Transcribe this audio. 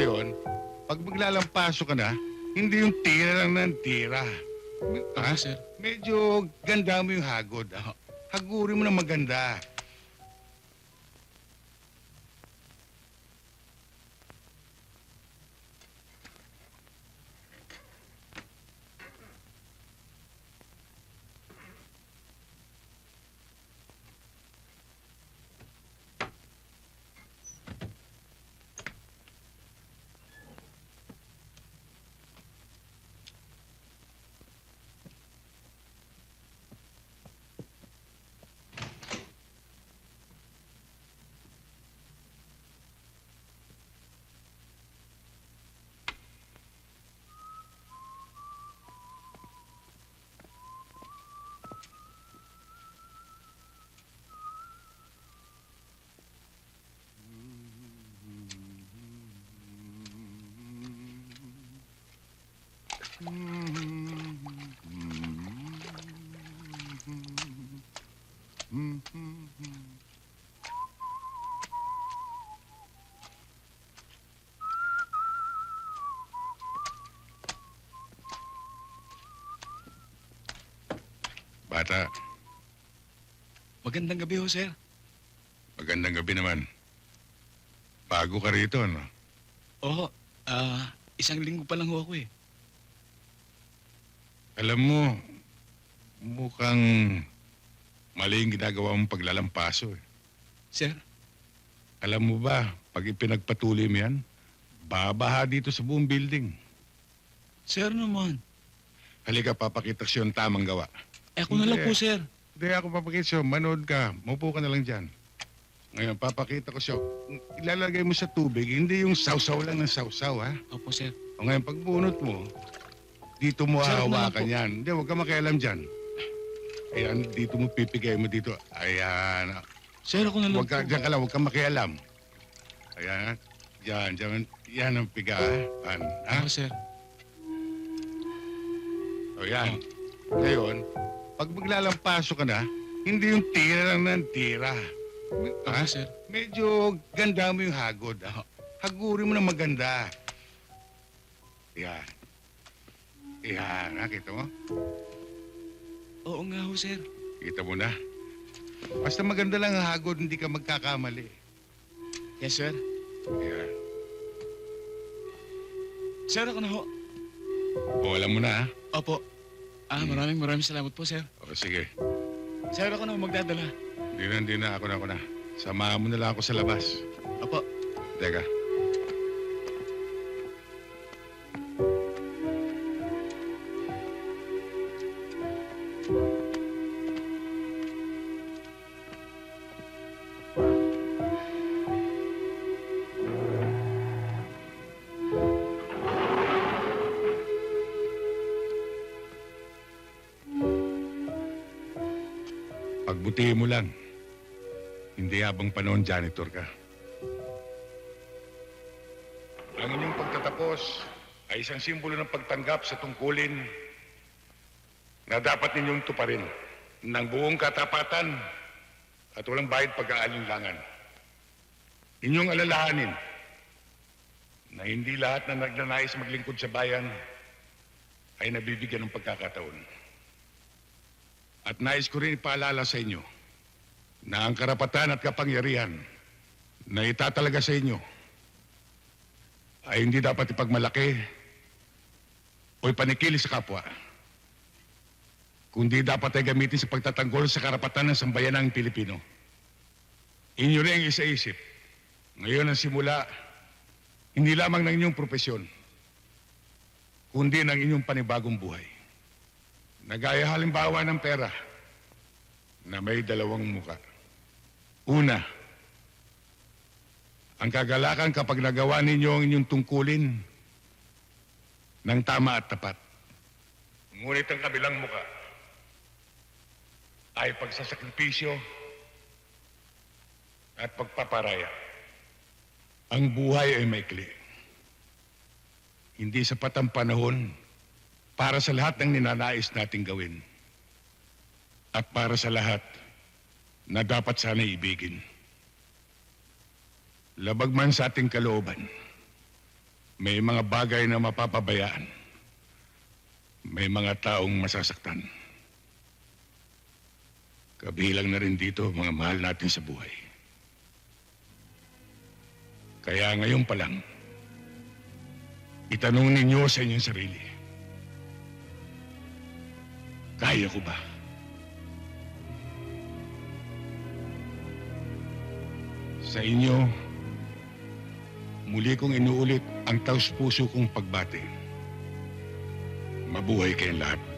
Ngayon, pag maglalampaso ka na, hindi yung tira lang ng tira. Ha? sir. Medyo ganda mo yung hagod. ah. Hagurin mo na maganda. Bata, Magandang gabi ho, sir. magandang gabi naman. Bago ka rito, no? Oo, ah, isang linggo pa lang ho ako eh. Alam mo, mukhang mali yung ginagawa mong paglalampaso. Eh. Sir, Alam mo ba, pag ipinagpatuloy mo yan, babaha dito sa buong building. sir naman. Halika, papakita ko sa'yo ang tamang gawa. Eh, ako na lang po, sir. Hindi ako papakita sa'yo, manood ka, maupo ka na lang dyan. Ngayon, papakita ko sa'yo, ilalagay mo sa tubig, hindi yung sausaw lang ng sausaw, ha? Opo, sir. O ngayon, pag bunot mo, dito mo Sir, ako hahawakan yan. Hindi, huwag ka makialam dyan. Ayan, dito mo pipigay mo dito. Ayan. Sir, ako na lang Huwag ka, po. dyan ka lang, huwag ka makialam. Ayan, yan, dyan, yan ang pigaan. Ha? Oo, sir. O yan. Ngayon, pag maglalampaso ka na, hindi yung tira lang ng tira. Ha? sir. Medyo ganda mo yung hagod. ah. Hagurin mo na maganda. Yan. Yan, nakita mo? Oo nga ho, sir. Kita mo na. Basta maganda lang ang hagod, hindi ka magkakamali. Yes, sir. Yan. Sir, ako na ho. O, alam mo na, ha? Opo. Ah, maraming maraming salamat po, sir. O, sige. Sir, ako na ho magdadala. Hindi na, hindi na. Ako na, ako na. Samahan mo na lang ako sa labas. Opo. Teka. Pagbutihin mo lang. Hindi habang panahon janitor ka. Ang inyong pagtatapos ay isang simbolo ng pagtanggap sa tungkulin na dapat ninyong tuparin ng buong katapatan at walang bayad pag-aalinlangan. Inyong alalahanin na hindi lahat na nagnanais maglingkod sa bayan ay nabibigyan ng pagkakataon. At nais ko rin ipaalala sa inyo na ang karapatan at kapangyarihan na itatalaga sa inyo ay hindi dapat ipagmalaki o ipanikili sa kapwa, kundi dapat ay gamitin sa pagtatanggol sa karapatan ng sambayanang Pilipino. Inyo rin ang isa-isip. Ngayon ang simula, hindi lamang ng inyong propesyon, kundi ng inyong panibagong buhay. Nagaya halimbawa ng pera na may dalawang muka. Una, ang kagalakan kapag nagawa ninyo ang inyong tungkulin ng tama at tapat. Ngunit ang kabilang muka ay pagsasakripisyo at pagpaparaya. Ang buhay ay maikli. Hindi sapat ang panahon para sa lahat ng ninanais nating gawin. At para sa lahat na dapat sana ibigin. Labag man sa ating kalooban, May mga bagay na mapapabayaan. May mga taong masasaktan. Kabilang na rin dito mga mahal natin sa buhay. Kaya ngayon pa lang, itanong ninyo sa inyong sarili. Kaya ko ba? Sa inyo, muli kong inuulit ang taus puso kong pagbati. Mabuhay kayong lahat.